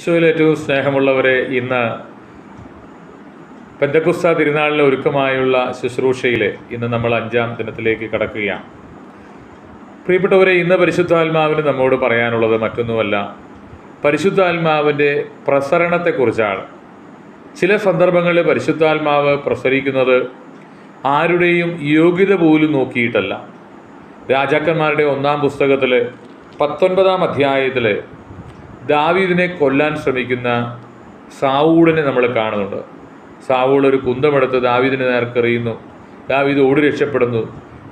ഈശോയിൽ ഏറ്റവും സ്നേഹമുള്ളവരെ ഇന്ന് പെന്തക്കുസ്ത തിരുനാളിന് ഒരുക്കമായുള്ള ശുശ്രൂഷയിൽ ഇന്ന് നമ്മൾ അഞ്ചാം ദിനത്തിലേക്ക് കടക്കുകയാണ്. പ്രിയപ്പെട്ടവരെ ഇന്ന് പരിശുദ്ധാത്മാവിന് നമ്മോട് പറയാനുള്ളത് മറ്റൊന്നുമല്ല. പരിശുദ്ധാത്മാവിന്റെ പ്രസരണത്തെക്കുറിച്ചാണ്. ചില സന്ദർഭങ്ങളിൽ പരിശുദ്ധാത്മാവ് പ്രസരിക്കുന്നത് ആരുടെയും യോഗ്യത പോലും നോക്കിയിട്ടല്ല. രാജാക്കന്മാരുടെ ഒന്നാം പുസ്തകത്തിൽ പത്തൊൻപതാം അധ്യായത്തിൽ ദാവീദിനെ കൊല്ലാൻ ശ്രമിക്കുന്ന സാവൂളിനെ നമ്മൾ കാണുന്നുണ്ട്. സാവൂൾ ഒരു കുന്തമെടുത്ത് ദാവീദിനെ നേർക്കെറിയുന്നു. ദാവീദ് ഓടി രക്ഷപ്പെടുന്നു.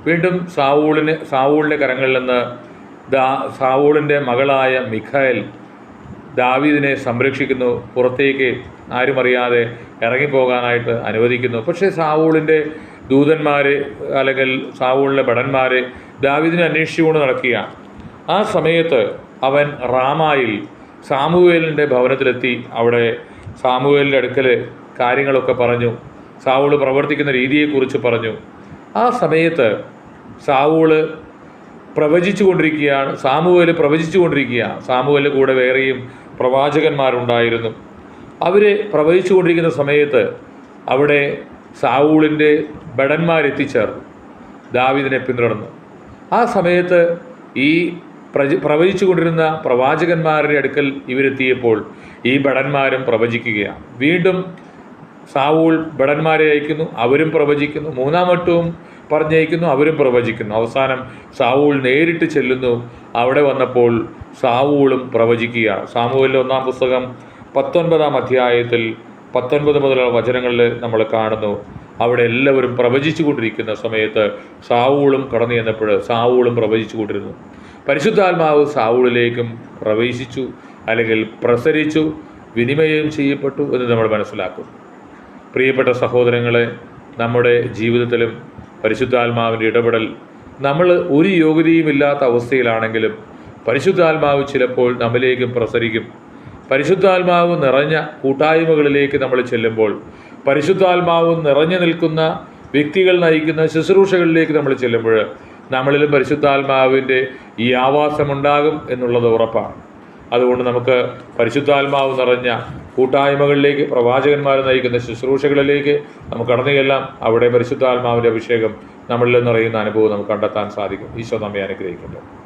വീണ്ടും സാവൂളിന് സാവൂളിന്റെ കരങ്ങളിൽ നിന്ന് ദാ സാവൂളിന്റെ മകളായ മിഖായൽ ദാവീദിനെ സംരക്ഷിക്കുന്നു. പുറത്തേക്ക് ആരും അറിയാതെ ഇറങ്ങിപ്പോകാനായിട്ട് അനുവദിക്കുന്നു. പക്ഷേ സാവൂളിന്റെ ദൂതന്മാർ അല്ലെങ്കിൽ സാവൂളിന്റെ ഭടന്മാർ ദാവീദിനെ അന്വേഷിച്ചുകൊണ്ട് നടക്കുകയാണ്. ആ സമയത്ത് അവൻ റാമായിൽ സാമുവേലിന്റെ ഭവനത്തിലെത്തി അവിടെ സാമുവേലിന്റെ അടുക്കൽ കാര്യങ്ങളൊക്കെ പറഞ്ഞു. സാവൂൾ പ്രവർത്തിക്കുന്ന രീതിയെക്കുറിച്ച് പറഞ്ഞു. ആ സമയത്ത് സാവൂൾ പ്രവചിച്ചു കൊണ്ടിരിക്കുകയാണ് സാമുവേൽ പ്രവചിച്ചു കൊണ്ടിരിക്കുകയാണ് സാമുവേലിന്റെ കൂടെ വേറെയും പ്രവാചകന്മാരുണ്ടായിരുന്നു. അവർ പ്രവചിച്ചു കൊണ്ടിരിക്കുന്ന സമയത്ത് അവിടെ സാവൂളിന്റെ ഭടന്മാരെത്തിച്ചേർന്നു. ദാവിദിനെ പിന്തുടർന്നു. ആ സമയത്ത് ഈ പ്രജ പ്രവചിച്ചു കൊണ്ടിരുന്ന പ്രവാചകന്മാരുടെ അടുക്കൽ ഇവരെത്തിയപ്പോൾ ഈ ഭടന്മാരും പ്രവചിക്കുകയാണ്. വീണ്ടും സാവൂൾ ഭടന്മാരെ അയക്കുന്നു അവരും പ്രവചിക്കുന്നു. മൂന്നാം വട്ടവും പറഞ്ഞയക്കുന്നു അവരും പ്രവചിക്കുന്നു. അവസാനം സാവൂൾ നേരിട്ട് ചെല്ലുന്നു. അവിടെ വന്നപ്പോൾ സാവൂളും പ്രവചിക്കുകയാണ്. സാമൂഹിലെ ഒന്നാം പുസ്തകം പത്തൊൻപതാം അധ്യായത്തിൽ പത്തൊൻപത് മുതലുള്ള വചനങ്ങളിൽ നമ്മൾ കാണുന്നു. അവിടെ എല്ലാവരും പ്രവചിച്ചു കൊണ്ടിരിക്കുന്ന സമയത്ത് സാവൂളും കടന്നു ചെന്നപ്പോൾ സാവൂളും പ്രവചിച്ചു കൊണ്ടിരുന്നു പരിശുദ്ധാത്മാവ് സാവൂളിലേക്കും പ്രവേശിച്ചു അല്ലെങ്കിൽ പ്രസരിച്ചു വിനിമയം ചെയ്യപ്പെട്ടു എന്ന് നമ്മൾ മനസ്സിലാക്കും പ്രിയപ്പെട്ട സഹോദരങ്ങളെ നമ്മുടെ ജീവിതത്തിലും പരിശുദ്ധാത്മാവിന്റെ ഇടപെടൽ നമ്മൾ ഒരു യോഗ്യതയുമില്ലാത്ത അവസ്ഥയിലാണെങ്കിലും പരിശുദ്ധാത്മാവ് ചിലപ്പോൾ നമ്മിലേക്കും പ്രസരിക്കും. പരിശുദ്ധാത്മാവ് നിറഞ്ഞ കൂട്ടായ്മകളിലേക്ക് നമ്മൾ ചെല്ലുമ്പോൾ പരിശുദ്ധാത്മാവ് നിറഞ്ഞു നിൽക്കുന്ന വ്യക്തികൾ നയിക്കുന്ന ശുശ്രൂഷകളിലേക്ക് നമ്മൾ ചെല്ലുമ്പോൾ നമ്മളിലും പരിശുദ്ധാത്മാവിന്റെ ഈ ആവാസമുണ്ടാകും എന്നുള്ളത് ഉറപ്പാണ്. അതുകൊണ്ട് നമുക്ക് പരിശുദ്ധാത്മാവ് നിറഞ്ഞ കൂട്ടായ്മകളിലേക്ക് പ്രവാചകന്മാർ നയിക്കുന്ന ശുശ്രൂഷകളിലേക്ക് നമുക്ക് കടന്നുകെല്ലാം അവിടെ പരിശുദ്ധാത്മാവിന്റെ അഭിഷേകം നമ്മളിൽ നിറയുന്ന അനുഭവം നമുക്ക് കണ്ടെത്താൻ സാധിക്കും. ഈശോ നമ്മെ അനുഗ്രഹിക്കട്ടെ.